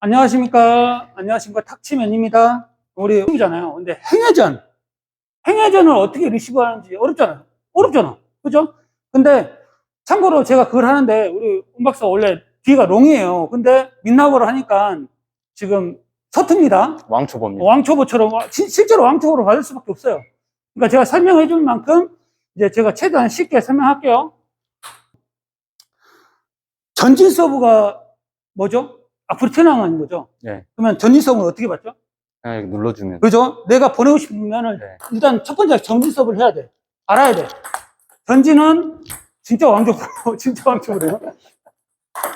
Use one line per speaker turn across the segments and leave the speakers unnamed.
안녕하십니까. 안녕하십니까. 탁치맨입니다. 우리 잖아요 근데 행회전. 행회전을 어떻게 리시브 하는지 어렵잖아요. 어렵잖아. 그죠? 근데 참고로 제가 그걸 하는데 우리 운 박사 원래 뒤가 롱이에요. 근데 민나버를 하니까 지금 서툽니다.
왕초보입니다.
왕초보처럼 와- 시- 실제로 왕초보로 받을 수밖에 없어요. 그러니까 제가 설명해 줄 만큼 이제 제가 최대한 쉽게 설명할게요. 전진 서브가 뭐죠? 앞으로 튀어나가는 거죠.
네.
그러면 전진 서브는 어떻게 받죠?
그냥 이렇게 눌러주면.
그죠? 내가 보내고 싶으면은
네.
일단 첫 번째 전진 서브를 해야 돼. 알아야 돼. 전진은 진짜 왕초보, 진짜 왕초보래요.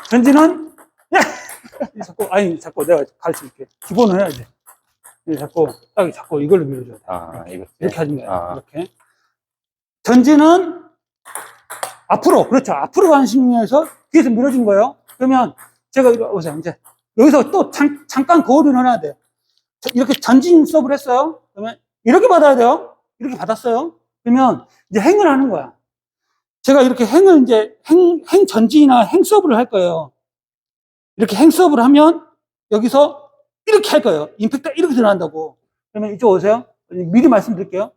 전진은 야! 자꾸 아니 자꾸 내가 가르쳐줄게. 기본을 해야 돼. 네, 자꾸 딱 자꾸 이걸로 밀어줘야 돼.
아, 이거.
이렇게 하는 거야.
아.
이렇게. 전진은 앞으로, 그렇죠. 앞으로 식에서 뒤에서 밀어준 거예요. 그러면 제가 이리 오세요. 이제 여기서 또 잠, 잠깐 거울을 넣어야 돼. 저- 이렇게 전진 서브를 했어요. 그러면 이렇게 받아야 돼요. 이렇게 받았어요. 그러면 이제 행을 하는 거야. 제가 이렇게 행을 이제 행, 행 전진이나 행 서브를 할 거예요. 이렇게 행 서브를 하면 여기서 이렇게 할 거예요. 임팩트 이렇게 들어간다고. 그러면 이쪽 오세요. 미리 말씀드릴게요.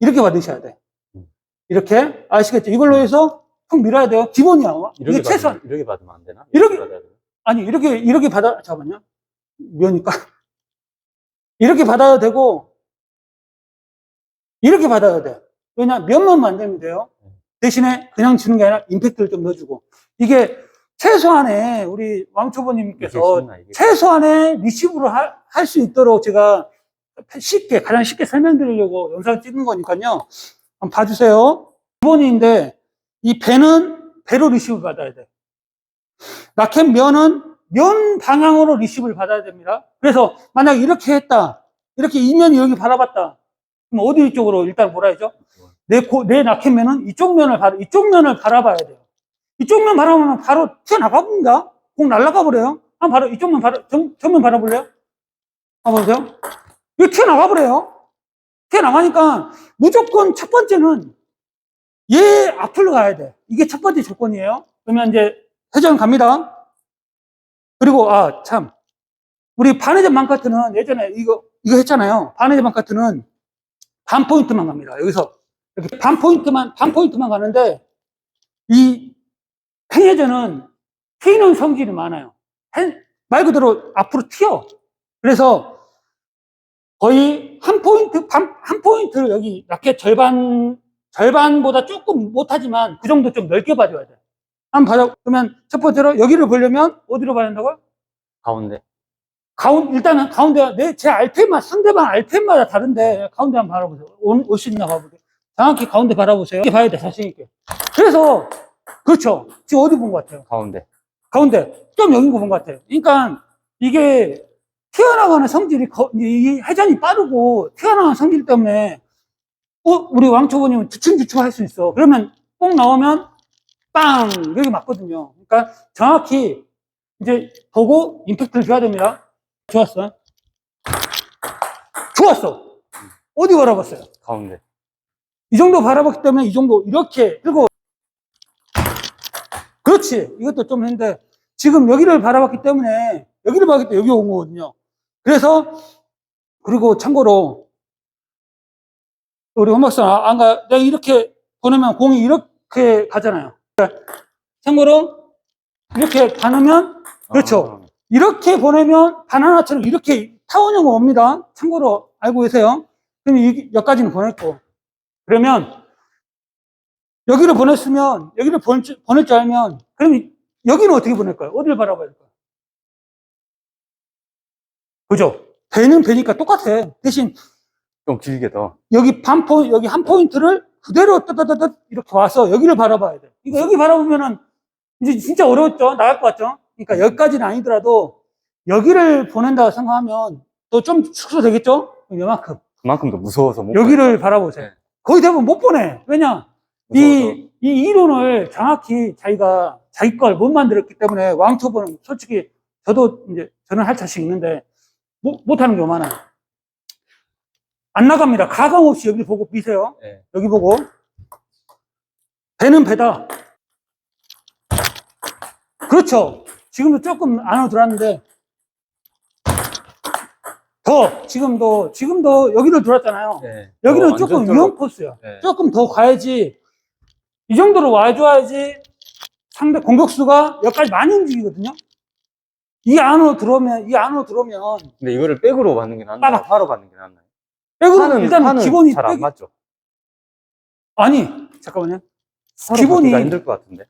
이렇게 받으셔야 돼.
음.
이렇게 아시겠죠? 이걸로 해서 푹 밀어야 돼요. 기본이야.
이렇게
이게.
받으면, 이렇게 받으면 안 되나?
이렇게-
되나?
아니 이렇게 이렇게 받아 잠깐만요. 미우니까 이렇게 받아야 되고 이렇게 받아야 돼. 왜냐 면만 만들면 돼요. 대신에 그냥 주는 게 아니라 임팩트를 좀 넣어주고 이게 최소한의 우리 왕초보님께서? 최소한의 리시브를 할 수 있도록 제가 쉽게, 가장 쉽게 설명드리려고 영상 찍는 거니까요. 한번 봐주세요. 기본인데, 이 배는 배로 리시브 받아야 돼. 라켓 면은 면 방향으로 리시브를 받아야 됩니다. 그래서 만약 이렇게 했다. 이렇게 이면이 여기 바라봤다. 그럼 어디 쪽으로 일단 해죠? 내, 고, 내 라켓면은 이쪽 면을 바라, 이쪽 면을 바라봐야 돼요. 이쪽 면 바라보면 바로 튀어나가 봅니다. 공 날아가 버려요. 한 바로 이쪽 면 바라, 정, 정면 바라볼래요? 한번 보세요. 이거 튀어나가 버려요. 튀어나가니까 무조건 첫 번째는 얘 앞으로 가야 돼. 이게 첫 번째 조건이에요. 그러면 이제 회전 갑니다. 그리고, 아, 참. 우리 반회전 만카트는 예전에 이거, 이거 했잖아요. 반회전 만카트는 반 포인트만 갑니다. 여기서. 이렇게 반 포인트만, 반 포인트만 가는데, 이 행회전은 튀는 성질이 많아요. 행- 말 그대로 앞으로 튀어. 그래서 거의 한 포인트, 반, 한 포인트를 여기 라켓 절반, 절반보다 조금 못하지만 그 정도 좀 넓게 봐줘야 돼. 한번 봐줘. 그러면 첫 번째로 여기를 보려면 어디로 봐야 된다고요?
가운데.
가운, 일단은 가운데, 내, 제 RPM만, 상대방 RPM마다 다른데, 가운데 한번 바라보세요. 올 수 있나 봐보세요. 정확히 가운데 바라보세요. 이렇게 봐야 돼, 자신 있게. 그래서, 그렇죠. 지금 어디 본 것 같아요?
가운데.
가운데. 좀 여긴 거 본 것 같아요. 그러니까, 이게, 튀어나가는 성질이, 거- 이 회전이 빠르고, 튀어나가는 성질 때문에, 어, 우리 왕초보님은 주춤주춤 할 수 있어. 그러면, 꼭 나오면, 빵! 여기 맞거든요. 그러니까, 정확히, 이제, 보고, 임팩트를 줘야 됩니다. 좋았어. 좋았어. 어디 바라봤어요?
가운데.
이 정도 바라봤기 때문에 이 정도 이렇게 그리고 그렇지 이것도 좀 했는데 지금 여기를 바라봤기 때문에 여기를 봤기 때문에 여기 온 거거든요 그래서 그리고 참고로 우리 hom박사 안가 내가 이렇게 보내면 공이 이렇게 가잖아요 참고로 이렇게 가누면 그렇죠
아,
이렇게 보내면 바나나처럼 이렇게 타원형 옵니다. 참고로 알고 계세요. 그럼 이- 여기까지는 보냈고. 그러면 여기를 보냈으면 여기를 보낼 줄, 보낼 줄 알면 그럼 이- 여기는 어떻게 보낼까요? 어디를 바라봐야 될까요? 그죠? 배는 배니까 똑같아. 대신
좀 길게 더.
여기 반 포인 여기 한 포인트를 그대로 따다다다 이렇게 와서 여기를 바라봐야 돼. 이거 여기 바라보면은 이제 진짜 어려웠죠. 나갈 것 같죠. 그러니까 여기까지는 아니더라도 여기를 보낸다고 생각하면 또 좀 축소되겠죠? 요만큼.
그만큼 더 무서워서 못.
여기를 바라보세요.
네.
거의 대부분 못 보내. 왜냐?
무서워서.
이, 이 이론을 정확히 자기가 자기 걸 못 만들었기 때문에 왕초보는 솔직히 저도 이제 저는 할 자신 있는데 못, 못 하는 경우 많아요. 안 나갑니다. 가감 없이 여기 보고 미세요.
네.
여기 보고. 배는 배다. 그렇죠. 지금도 조금 안으로 들어왔는데 더, 지금도, 지금도 여기를 돌았잖아요.
네.
여기는
어,
조금 위험 코스야.
네.
조금 더 가야지. 이 정도로 와줘야지 상대 공격수가 여기까지 많이 움직이거든요. 이 안으로 들어오면, 이 안으로 들어오면,
근데 이거를 백으로 받는 게 낫나요?
빠박.
화로 받는 게 낫나요?
백으로 일단 기본이
잘안 맞죠?
아니, 잠깐만요. 기본이-
힘들 것 같은데.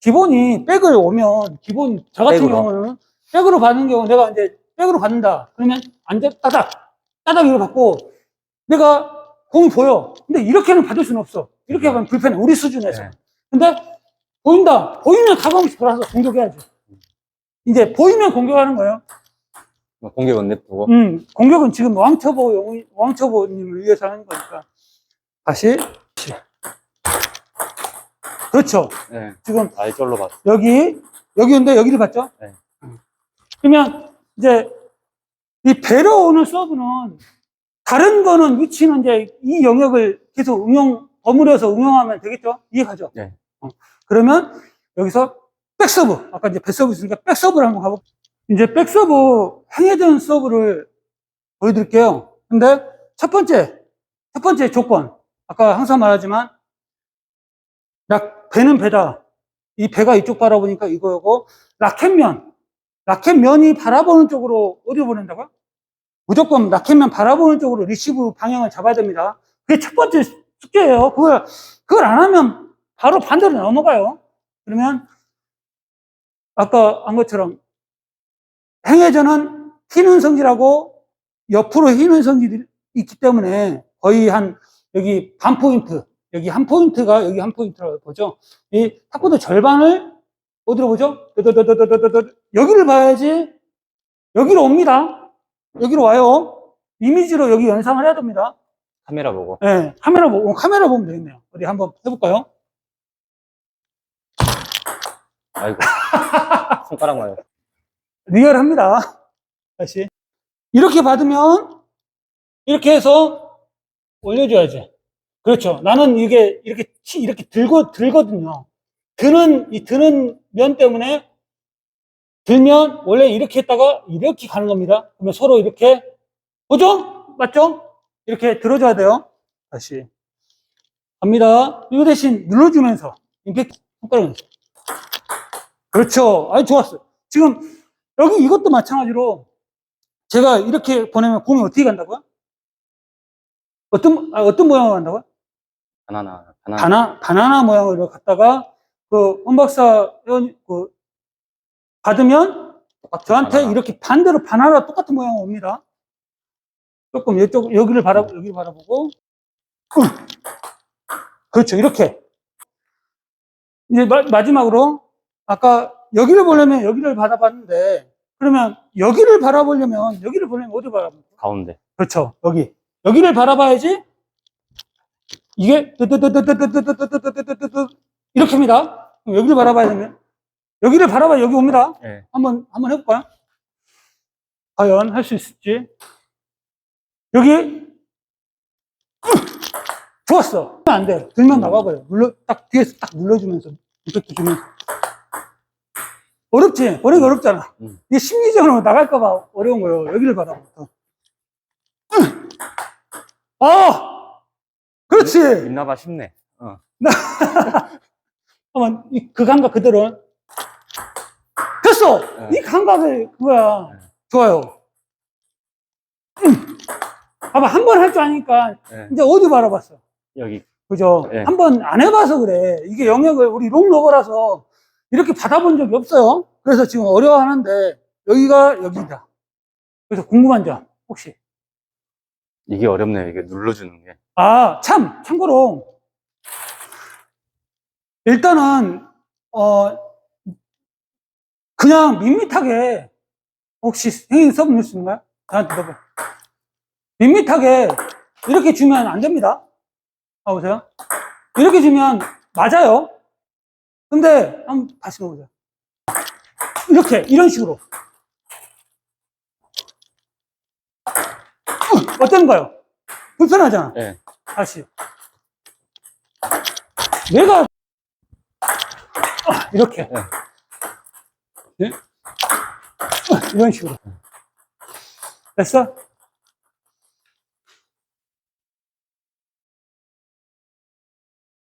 기본이 백을 오면, 기본, 저 같은
백으로.
경우는 백으로 받는 경우 내가 이제 백으로 받는다. 그러면 안 돼, 따닥, 따닥 이거 받고, 내가 공이 보여. 근데 이렇게는 받을 수는 없어. 이렇게 하면 불편해. 우리 수준에서.
네.
근데 보인다. 보이면 가감없이 돌아서 공격해야지. 이제 보이면 공격하는 거예요.
뭐 공격은 냅두고.
음, 공격은 지금 왕초보, 용- 왕초보님을 위해서 하는 거니까. 다시. 그렇죠.
네.
지금
아예 쫄로 봤어.
여기, 여기인데 여기를 봤죠?
네.
그러면 이제 이 배로 오는 서브는 다른 거는 위치는 이제 이 영역을 계속 응용, 버무려서 응용하면 되겠죠? 이해가죠?
네.
어. 그러면 여기서 백서브, 아까 이제 배서브 있으니까 백서브를 한번 가볼게요. 이제 백서브, 행해전 서브를 보여드릴게요. 근데 첫 번째, 첫 번째 조건. 아까 항상 말하지만, 락, 배는 배다. 이 배가 이쪽 바라보니까 이거고, 라켓면. 라켓면이 바라보는 쪽으로 어디로 보낸다고요? 무조건 라켓면 바라보는 쪽으로 리시브 방향을 잡아야 됩니다. 그게 첫 번째 숙제예요. 그걸, 그걸 안 하면 바로 반대로 넘어가요. 그러면, 아까 한 것처럼, 행회전은 튀는 성질하고 옆으로 휘는 성질이 있기 때문에 거의 한, 여기 반 포인트, 여기 한 포인트가 여기 한 포인트라고 보죠. 이 탁구도 절반을 어디로 보죠? 여기를 봐야지 여기로 옵니다. 여기로 와요. 이미지로 여기 연상을 해야 됩니다.
카메라 보고.
예, 카메라 보고 카메라 보면 되겠네요. 어디 한번 해볼까요?
아이고. 손가락 맞아.
리얼합니다. 다시 이렇게 받으면 이렇게 해서 올려줘야지. 그렇죠. 나는 이게 이렇게 치- 이렇게 들고 들거든요. 드는 이 드는 면 때문에 들면 원래 이렇게 했다가 이렇게 가는 겁니다. 그러면 서로 이렇게 보죠? 맞죠? 이렇게 들어줘야 돼요. 다시 갑니다. 이거 대신 눌러주면서 임팩트 손가락을 그렇죠. 아주 좋았어. 지금 여기 이것도 마찬가지로 제가 이렇게 보내면 공이 어떻게 간다고요? 어떤 아, 어떤 모양으로 간다고요?
바나나, 바나나.
바나 바나나 모양으로 갔다가 그 회원 그 받으면 저한테
바나나.
이렇게 반대로 바나나 똑같은 모양 옵니다. 조금 이쪽 여기를 바라 여기를 바라보고 음. 그렇죠 이렇게 이제 마, 마지막으로 아까 여기를 보려면 여기를 바라봤는데 그러면 여기를 바라보려면 여기를 보려면 어디 바라보까
가운데.
그렇죠. 여기. 여기를 바라봐야지 이게 이렇게입니다. 여기를 바라봐야 되면 여기를 바라봐 여기 옵니다.
네.
한번 한번 해볼까요? 과연 할 수 있을지 여기 좋았어. 안 돼. 들면 나가버려. 눌러 딱 뒤에서 딱 눌러주면서 이렇게 주면. 어렵지. 보내기 어렵잖아.
음.
이게 심리적으로 나갈까봐 어려운 거예요. 여기를 바라보고. 아, 그렇지.
있나봐 싶네. 어.
한번 이- 그 감각 그대로. 됐어.
네.
이 감각이 그거야.
네.
좋아요. 음. 봐봐 한 번 할 줄 아니까
네.
이제 어디 바라봤어.
여기.
그죠?
네.
한번 안 해봐서 그래. 이게 영역을 우리 롱러버라서 이렇게 받아본 적이 없어요. 그래서 지금 어려워하는데 여기가 여기다. 그래서 궁금한 점 혹시?
이게 어렵네요. 이게 눌러주는 게.
아, 참, 참고로, 일단은, 어, 그냥 밋밋하게, 혹시 서브 넣을 수 있는가요? 저한테 넣어봐. 밋밋하게, 이렇게 주면 안 됩니다. 아, 보세요. 이렇게 주면 맞아요. 근데, 한번 다시 넣어보세요. 이렇게, 이런 식으로. 어떤가요? 불편하잖아.
네.
다시. 내가 아, 이렇게
네.
네? 아, 이런 식으로 됐어?